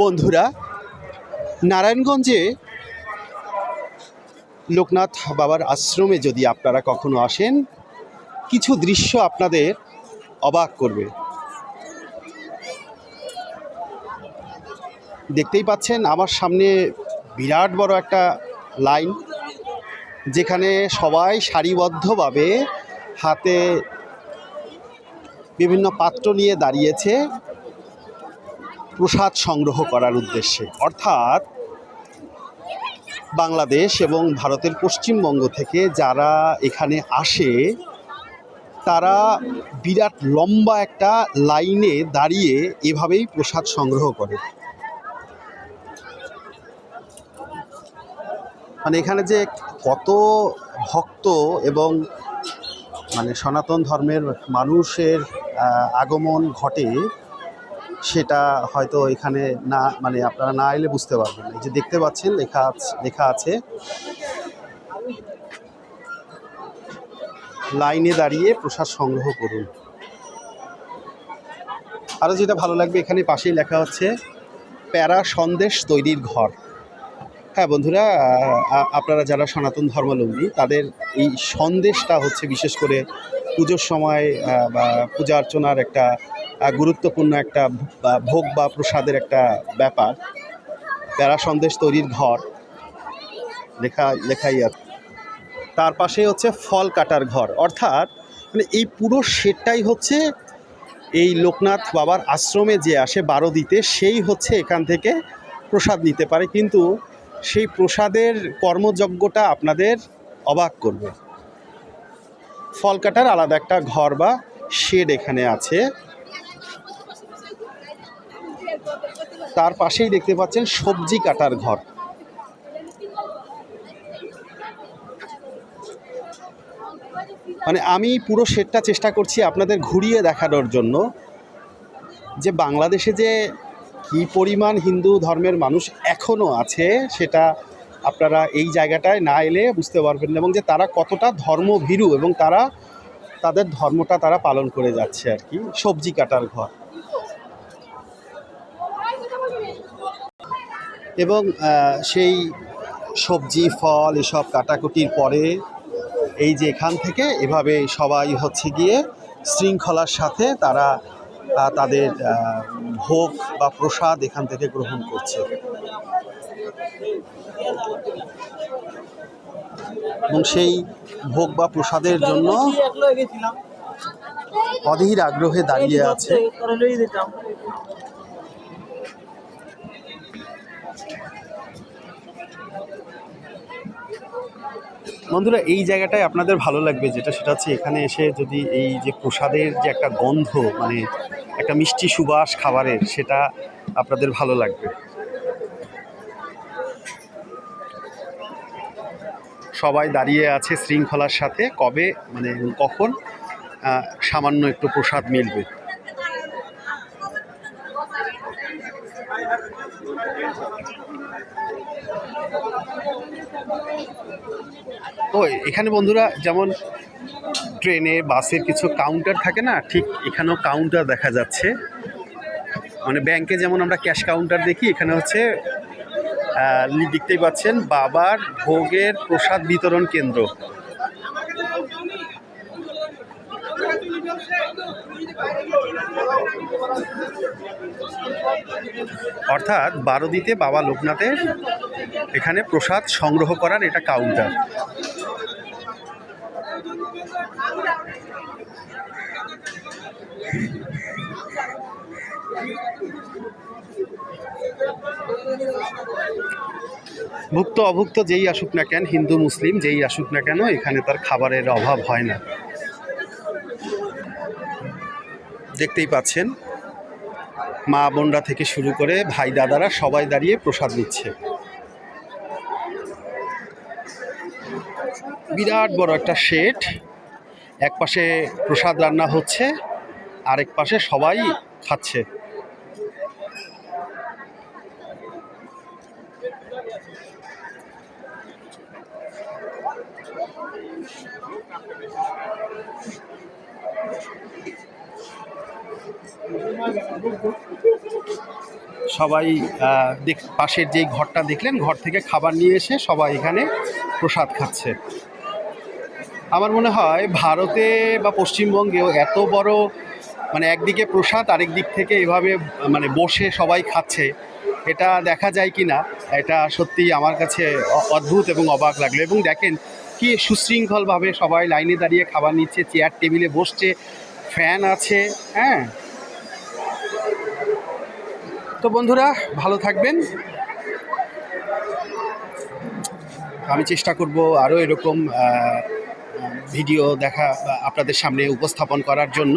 বন্ধুরা, নারায়ণগঞ্জে লোকনাথ বাবার আশ্রমে যদি আপনারা কখনো আসেন, কিছু দৃশ্য আপনাদের অবাক করবে। দেখতেই পাচ্ছেন, আমার সামনে বিরাট বড় একটা লাইন, যেখানে সবাই সারিবদ্ধভাবে হাতে বিভিন্ন পাত্র নিয়ে দাঁড়িয়েছে। প্রসাদ সংগ্রহ করার উদ্দেশ্যে। অর্থাৎ বাংলাদেশ এবং ভারতের পশ্চিমবঙ্গ থেকে যারা এখানে আসে, তারা বিরাট লম্বা একটা লাইনে দাঁড়িয়ে এভাবেই প্রসাদ সংগ্রহ করে। মানে এখানে যে কত ভক্ত এবং মানে সনাতন ধর্মের মানুষের আগমন ঘটে সেটা হয়তো এখানে না মানে আপনারা না এলে বুঝতে পারবেন। এই যে দেখতে পাচ্ছেন, লেখা লেখা আছে। লাইনে দাঁড়িয়ে প্রসাদ সংগ্রহ করুন। আরও যেটা ভালো লাগবে, এখানে পাশেই লেখা হচ্ছে প্যারা সন্দেশ তৈরির ঘর। হ্যাঁ বন্ধুরা আপনারা যারা সনাতন ধর্মাবলম্বী, তাদের এই সন্দেশটা হচ্ছে বিশেষ করে পুজোর সময় বা পূজা অর্চনার একটা গুরুত্বপূর্ণ একটা ভোগ বা প্রসাদের একটা ব্যাপার। প্যারা সন্দেশ তৈরির ঘর, লেখা, লেখাই আছে। তার পাশে হচ্ছে ফল কাটার ঘর। অর্থাৎ মানে এই পুরো শেডটাই হচ্ছে এই লোকনাথ বাবার আশ্রমে যে আসে বারো দিতে সেই হচ্ছে এখান থেকে প্রসাদ নিতে পারে। কিন্তু সেই প্রসাদের কর্মযজ্ঞটা আপনাদের অবাক করবে। ফল কাটার আলাদা একটা ঘর বা শেড এখানে আছে। তার পাশেই দেখতে পাচ্ছেন সবজি কাটার ঘর। মানে আমি পুরো শেডটা চেষ্টা করছি আপনাদের ঘুরিয়ে দেখানোর জন্য যে বাংলাদেশে যে কী পরিমাণ হিন্দু ধর্মের মানুষ এখনও আছে সেটা আপনারা এই জায়গাটায় না এলে বুঝতে পারবেন এবং যে তারা কতটা ধর্মভীরু এবং তারা তাদের ধর্মটা তারা পালন করে যাচ্ছে আর কি, সবজি কাটার ঘর। এবং সেই সবজি, ফল এসব কাটাকুটির পরে এই যে এখান থেকে এভাবে সবাই হচ্ছে গিয়ে শৃঙ্খলার সাথে তারা তাদের ভোগ বা প্রসাদ এখান থেকে গ্রহণ করছে। এবং সেই ভোগ বা প্রসাদের জন্য অধীর আগ্রহে দাঁড়িয়ে আছে। বন্ধুরা, এই জায়গাটায় আপনাদের ভালো লাগবে যেটা, সেটা হচ্ছে এখানে এসে যদি এই যে প্রসাদের যে একটা গন্ধ মানে একটা মিষ্টি সুবাস খাবারের, সেটা আপনাদের ভালো লাগবে। সবাই দাঁড়িয়ে আছে শৃঙ্খলার সাথে, কবে মানে কখন সামান্য একটু প্রসাদ মিলবে। তো এখানে বন্ধুরা যেমন ট্রেনে, বাসের কিছু কাউন্টার থাকে না, ঠিক এখানেও কাউন্টার দেখা যাচ্ছে। মানে ব্যাংকে যেমন আমরা ক্যাশ কাউন্টার দেখি, এখানে হচ্ছে দেখতেই পাচ্ছেন বাবার ভোগের প্রসাদ বিতরণ কেন্দ্র। অর্থাৎ বারোদিতে বাবা লোকনাথের এখানে প্রসাদ সংগ্রহ করার এটা কাউন্টার ভুক্ত অভুক্ত যেই আসুক না কেন, হিন্দু, মুসলিম, যেই আসুক না কেন, এখানে তার খাবারের অভাব হয় না। দেখতেই পাচ্ছেন, মা বোনরা থেকে শুরু করে ভাই দাদারা সবাই দাঁড়িয়ে প্রসাদ নিচ্ছে। বিরাট বড় একটা শেড এক পাশে প্রসাদ রান্না হচ্ছে আরেক পাশে সবাই খাচ্ছে। সবাই পাশের যেই ঘরটা দেখলেন, ঘর থেকে খাবার নিয়ে এসে সবাই এখানে প্রসাদ খাচ্ছে। আমার মনে হয় ভারতে বা পশ্চিমবঙ্গেও এত বড় মানে একদিকে প্রসাদ, আরেক দিক থেকে এভাবে মানে বসে সবাই খাচ্ছে, এটা দেখা যায় কি না, এটা সত্যি আমার কাছে অদ্ভুত এবং অবাক লাগল। এবং দেখেন কি সুশৃঙ্খলভাবে সবাই লাইনে দাঁড়িয়ে খাবার নিচ্ছে, চেয়ার টেবিলে বসছে, ফ্যান আছে হ্যাঁ? তো বন্ধুরা, ভালো থাকবেন। আমি চেষ্টা করব আরও এরকম ভিডিও দেখা, আপনাদের সামনে উপস্থাপন করার জন্য।